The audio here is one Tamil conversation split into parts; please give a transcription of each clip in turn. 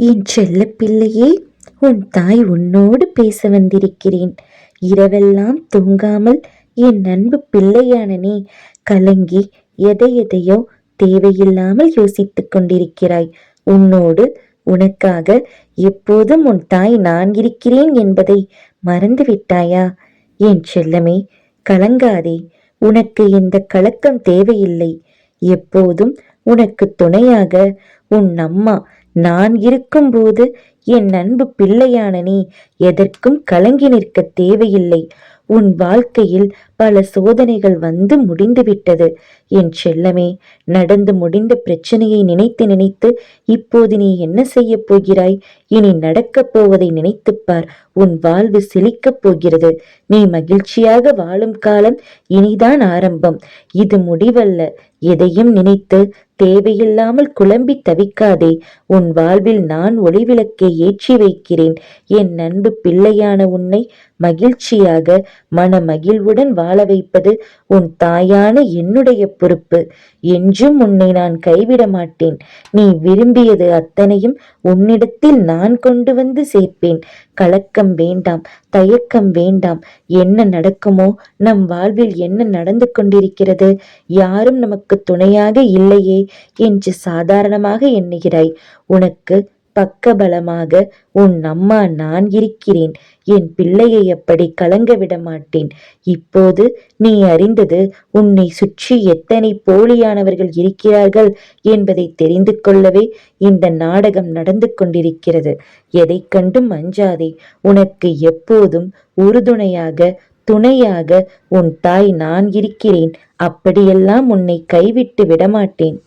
என் செல்ல பிள்ளையே உன் தாய் உன்னோடு பேச வந்திருக்கிறேன். இரவெல்லாம் தூங்காமல் என் அன்பு பிள்ளையான நீ கலங்கி எதை எதையோ தேவையில்லாமல் யோசித்துக் கொண்டிருக்கிறாய். உன்னோடு உனக்காக எப்போதும் உன் தாய் நான் இருக்கிறேன் என்பதை மறந்து விட்டாயா? என் செல்லமே கலங்காதே. உனக்கு எந்த கலக்கம் தேவையில்லை. எப்போதும் உனக்கு துணையாக உன் அம்மா நான் இருக்கும்போது என் அன்பு பிள்ளையான நீ எதற்கும் கலங்கி நிற்க தேவையில்லை. உன் வாழ்க்கையில் பல சோதனைகள் வந்து முடிந்துவிட்டது. என் செல்லமே நடந்து முடிந்த பிரச்சனையை நினைத்து நினைத்து இப்போது நீ என்ன செய்யப் போகிறாய்? இனி நடக்கப் போவதை நினைத்துப்பார் உன் வாழ்வு சிலிக்கப் போகிறது. நீ மகிழ்ச்சியாக வாழும் காலம் இனிதான் ஆரம்பம். இது முடிவல்ல. எதையும் நினைத்து தேவையில்லாமல் குழம்பி தவிக்காதே. உன் வாழ்வில் நான் ஒளிவிளக்கை ஏற்றி வைக்கிறேன். என் அன்பு பிள்ளையான உன்னை மகிழ்ச்சியாக மன மகிழ்வுடன் வாழ வைப்பது உன் தாயான என்னுடைய பொறுப்பு. என்றும் உன்னை நான் கைவிட மாட்டேன். நீ விரும்பியது அத்தனையும் உன்னிடத்தில் நான் கொண்டு வந்து சேர்ப்பேன். கலக்கம் வேண்டாம் தயக்கம் வேண்டாம். என்ன நடக்குமோ நம் வாழ்வில் என்ன நடந்து கொண்டிருக்கிறது? யாரும் நமக்கு துணையாக இல்லையே என்று சாதாரணமாக எண்ணுகிறாய். உனக்கு பக்கபலமாக உன் அம்மா நான் இருக்கிறேன் என் பிள்ளையை அப்படி கலங்க விட மாட்டேன் இப்போது நீ அறிந்தது உன்னை சுற்றி எத்தனை போலியானவர்கள் இருக்கிறார்கள் என்பதை தெரிந்து கொள்ளவே இந்த நாடகம் நடந்து கொண்டிருக்கிறது. எதை கண்டும் அஞ்சாதே உனக்கு எப்போதும் உறுதுணையாக துணையாக உன் தாய் நான் இருக்கிறேன். அப்படியெல்லாம் உன்னை கைவிட்டு விடமாட்டேன்.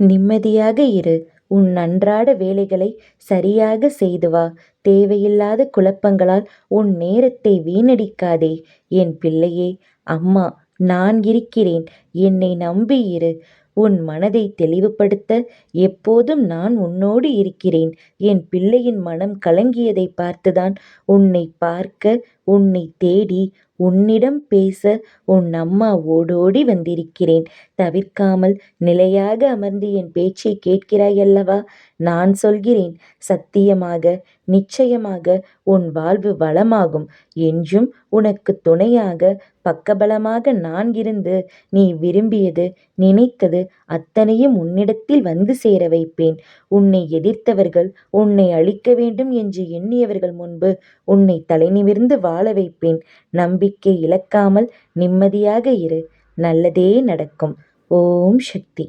நிம்மதியாக இரு. உன் அன்றாட வேலைகளை சரியாக செய்து வா. தேவையில்லாத குழப்பங்களால் உன் நேரத்தை வீணடிக்காதே. என் பிள்ளையே அம்மா நான் இருக்கிறேன். என்னை நம்பி இரு. உன் மனதை தெளிவுபடுத்த எப்போதும் நான் உன்னோடு இருக்கிறேன். என் பிள்ளையின் மனம் கலங்கியதை பார்த்துதான் உன்னை பார்க்க உன்னை தேடி உன்னிடம் பேச உன் அம்மா ஓடோடி வந்திருக்கிறேன். தவிர்க்காமல் நிலையாக அமர்ந்து என் பேச்சை கேட்கிறாய் அல்லவா? நான் சொல்கிறேன் சத்தியமாக நிச்சயமாக உன் வாழ்வு வளமாகும். என்றும் உனக்கு துணையாக பக்கபலமாக நான் இருந்து நீ விரும்பியது நினைத்தது அத்தனையும் உன்னிடத்தில் வந்து சேர வைப்பேன். உன்னை எதிர்த்தவர்கள் உன்னை அழிக்க வேண்டும் என்று எண்ணியவர்கள் முன்பு உன்னை தலைநிமிர்ந்து வாழ வைப்பேன். நம்பி நம்பிக்கை இழக்காமல் நிம்மதியாக இரு. நல்லதே நடக்கும். ஓம் சக்தி.